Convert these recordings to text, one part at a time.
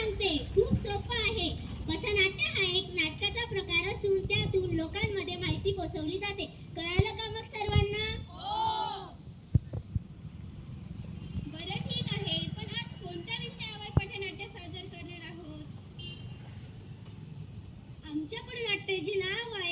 सांगते खूप सोपं आहे. पथनाट्य हा एक नाटकाचा प्रकार असून त्यातून लोकांमध्ये माहिती पोहोचवली जाते. कळालं का मग सर्वांना? बरं ठीक आहे पण आज कोणत्या विषयावर पथनाट्य सादर करणार आहोत? आमच्या पथनाट्याचे नाव आहे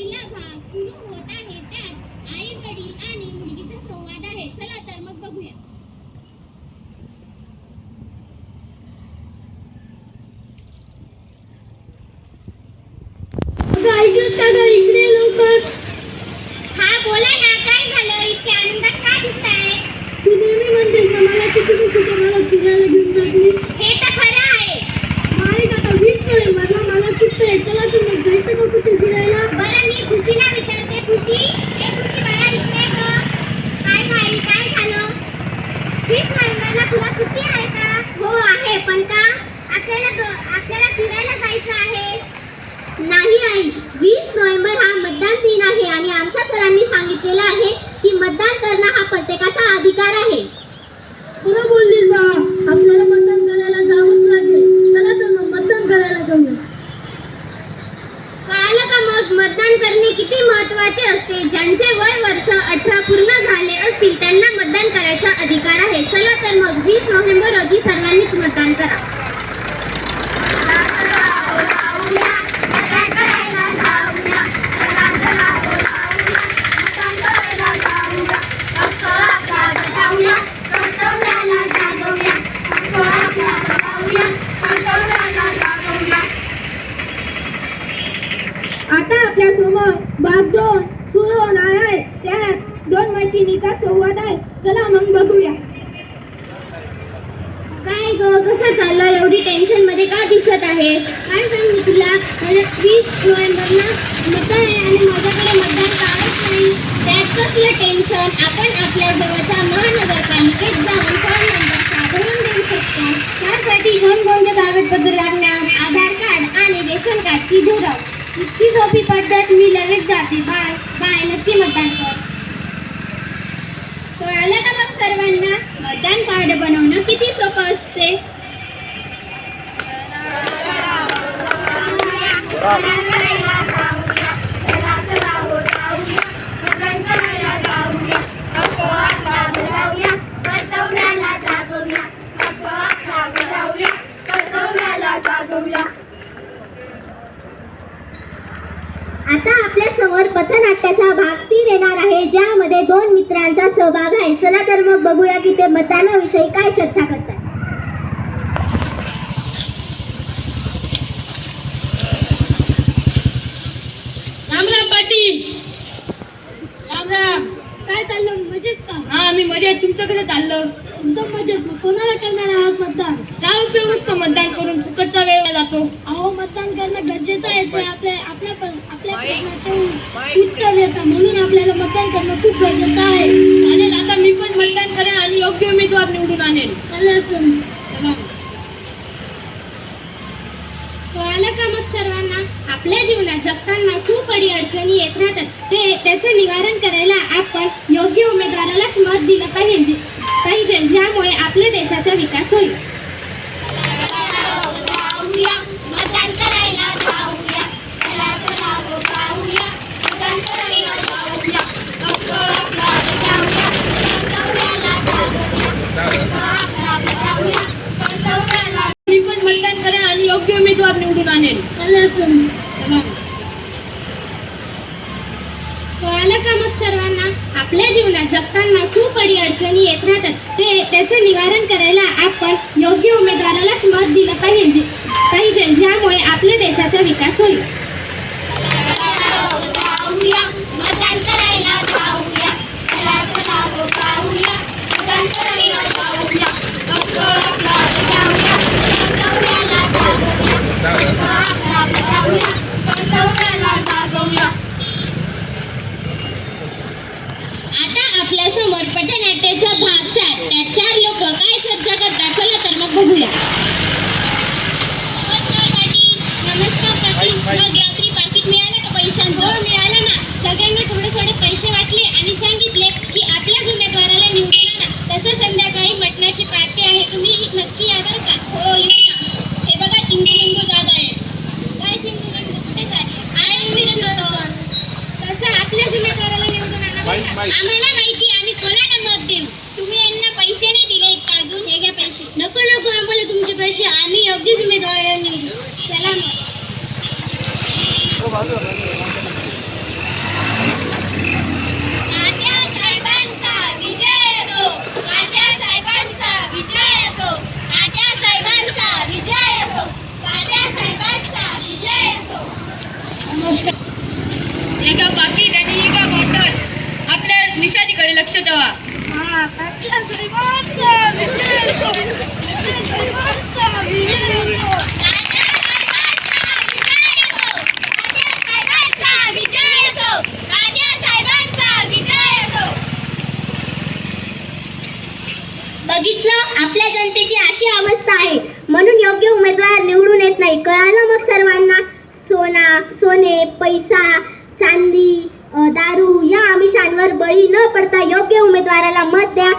पहिला भाग सुरू होत आहे त्यात आई वडील आणि मुलगीचा संवाद आहे चला तर मग बघूया हा बोला ना काय झालं इतक्या आनंदात का दिसताय तू नेहमी ना मला कुठे मला फिरायला घेऊन हे तर खरं आहे. माहीत आता वीस नोव्हेंबरला मला सुट्टी आहे. चला तुम्ही जायचं का कुठे फिरायला बरं मी खुशीला विचारते खुशी ए खुशी बाळा इकडे ग काय भाई काय झालं वीस नोव्हेंबरला तुला सुट्टी आहे का हो आहे पण का आपल्याला दो- आपल्याला फिरायला जायचं आहे नाही आई वीस नोव्हेंबर हा मतदान दिन आहे आणि आमच्या सरांनी सांगितलेलं आहे की मतदान करणं हा प्रत्येकाचा अधिकार आहे. खरं बोललीस बा. आपल्याला मतदान करायला लागेल चला तर मग मतदान करायला जाऊया. कळालं का मग? मतदान करणे किती महत्त्वाचे असते. ज्यांचे वय वर्ष अठरा पूर्ण झाले असतील त्यांना मतदान करायचा अधिकार आहे. चला तर मग वीस नोव्हेंबर रोजी सर्वांनीच मतदान करा. आपल्यासमोर भाग दोन सुरू होणार आहे. त्यात दोन मैत्रिणीचा संवाद आहे. चला मग बघूया. काय ग कसं चाललं एवढी टेन्शनमध्ये का दिसत आहेस? काय सांगू तुला? माझ्या वीस नोव्हेंबरला मतदान आहे आणि माझ्याकडे मतदान काढत नाही. त्यात कसलं टेन्शन आपण आपल्या जवळच्या महानगरपालिकेत जाऊन फॉर्म नंबर साधरून देऊ शकतो. त्यासाठी कोणकोणते कागदपत्र लागणार आधार कार्ड आणि रेशन कार्डची झेरॉक्स इतकी सोपी पद्धत मी लगेच जाते. बाय बाय नक्की मतदान कर. कळालं का मग सर्वांना? मतदान कार्ड बनवणं किती सोपं असते? आता आपल्यासमोर पथनाट्याचा भाग तीन येणार आहे ज्यामध्ये दोन मित्रांचा सहभाग आहे. चला तर मग बघूया की ते मतदानाविषयी काय चर्चा करतात. रामराम पाटील. काय चाललं? मजेत का? हा मी मजेत. तुमचं कसं चाललं? एकदम मजेत. मग कोणाला करणार आहात मतदान? काय उपयोग असतो मतदान करून फुकटचा वेळ जातो? अहो मतदान करणं गरजेचं आहे ते आपल्या आपल्या प- आपल्या प्रश्नाचे उत्तर देतं म्हणून आपल्याला मतदान करणं खूप गरजेचं आहे. चालेल आता मी पण मतदान करेन आणि योग्य उमेदवार निवडून आणेन. चला कळालं का मग सर्वांना? आपल्या जीवनात जगताना खूप अडी अडचणी येत राहतात. ते त्याचं निवारण करायला आपण योग्य उमेदवारालाच मत दिलं पाहिजे. पाहिजे ज्यामुळे आपल्या देशाचा विकास होईल मतदान करायला जाऊया चला चला हो जाऊया मतदान करायला जाऊया हक्क आपला बजावूया कर्तव्याला जाऊया हक्क आपला बजावूया कर्तव्याला मी पण मतदान करेन आणि योग्य उमेदवार निवडून आणेन चला कळालं का मग सर्वांना आपल्या जीवनात जगताना खूप अडी अडचणी येत राहतात. ते त्याचं निवारण करायला आपण योग्य उमेदवारालाच मत दिलं पाहिजे. पाहिजे ज्यामुळे आपल्या देशाचा विकास होईल जाऊया मतदान करायला जाऊया चला चला हो जाऊया मतदान करायला जाऊया हक्क आपला बजावूया कर्तव्याला जागूया हक्क आपला बजावूया कर्तव्याला जागूया आता आपल्यासमोर पथनाट्याचा भाग चार त्यात चार लोक काय चर्चा करतात चला तर मग बघूया नमस्कार पाटील नमस्कार पाटील मग रात्री पाकिट मिळालं का पैशांचं हो मिळालं ना सगळ्यांनी थोडे थोडे पैसे वाटले आणि सांगितले की आपल्याच उमेदवाराला निवडून आणा तसं संध्याकाळी मटणाची पार्टी आहे तुम्ही नक्की या बरं का हो येऊ ना हे बघा चिंगू जात आहे काय चिंगू कुठे झाली आहे मिरंग तसं आपल्याच उमेदवाराला निवडून आणा बरं का? आम्हाला माहिती आम्ही कोणाला मत देऊ तुम्ही यांना पैसे नाही दिले का अजून हे घ्या पैसे नको नको आम्हाला तुमचे पैसे आम्ही योग्यच उमेदवाराला निवडू चला मग तात्या साहेबांचा विजय असो तात्या साहेबांचा विजय असो तात्या साहेबांचा विजय असो तात्या साहेबांचा विजय असो नमस्कार एका पाकिट आणि एका बॉटल आपल्या निशाणीकडे लक्ष ठेवा हा पाटला साहेबांचा विजय असो. पाटला साहेबांचा विजय असो. बघितलं आपल्या जनतेची अशी अवस्था आहे. म्हणून योग्य उमेदवार निवडून येत नाही. कळालं मग सर्वांना? सोना सोने पैसा चांदी दारू या आमिषांवर बळी न पडता योग्य उमेदवाराला मत द्या.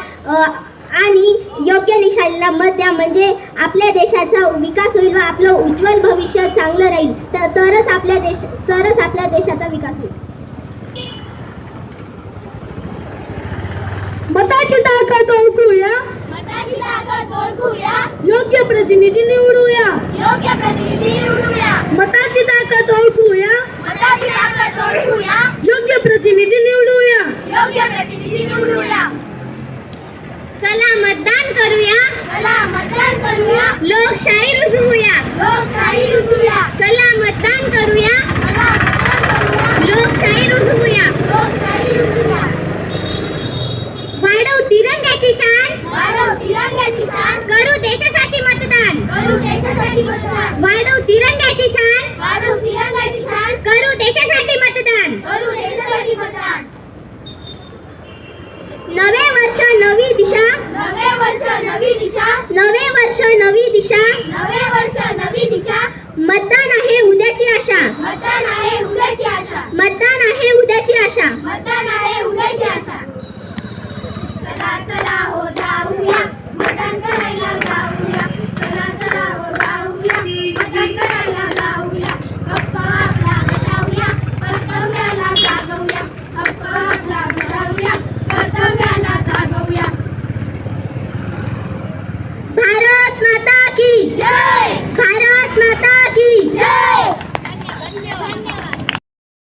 आणि योग्य निशाणीला मत द्या. म्हणजे आपल्या देशाचा विकास होईल व आपलं उज्ज्वल भविष्य चांगलं राहील. तर तरच आपल्या देश तरच आपल्या देशाचा विकास होईल. मताची ताकद ओळखूया मताची ताकद ओळखूया. योग्य प्रतिनिधी निवडूया. योग्य प्रतिनिधी निवडूया. मताची ताकद ओळखूया. मताची ताकद ओळखूया. योग्य प्रतिनिधी निवडूया. योग्य प्रतिनिधी निवडूया. चला मतदान करूया. चला मतदान करूया. लोकशाही रुजवूया. लोकशाही रुजूया चला मतदान करूया. नवी दिशा. नवे वर्ष नवी दिशा. नवे वर्ष नवी दिशा. मतदान आहे उद्याची आशा. मतदान आहे उद्याची आशा. मतदान आहे उद्याची आशा. मतदान आहे उद्याची आशा.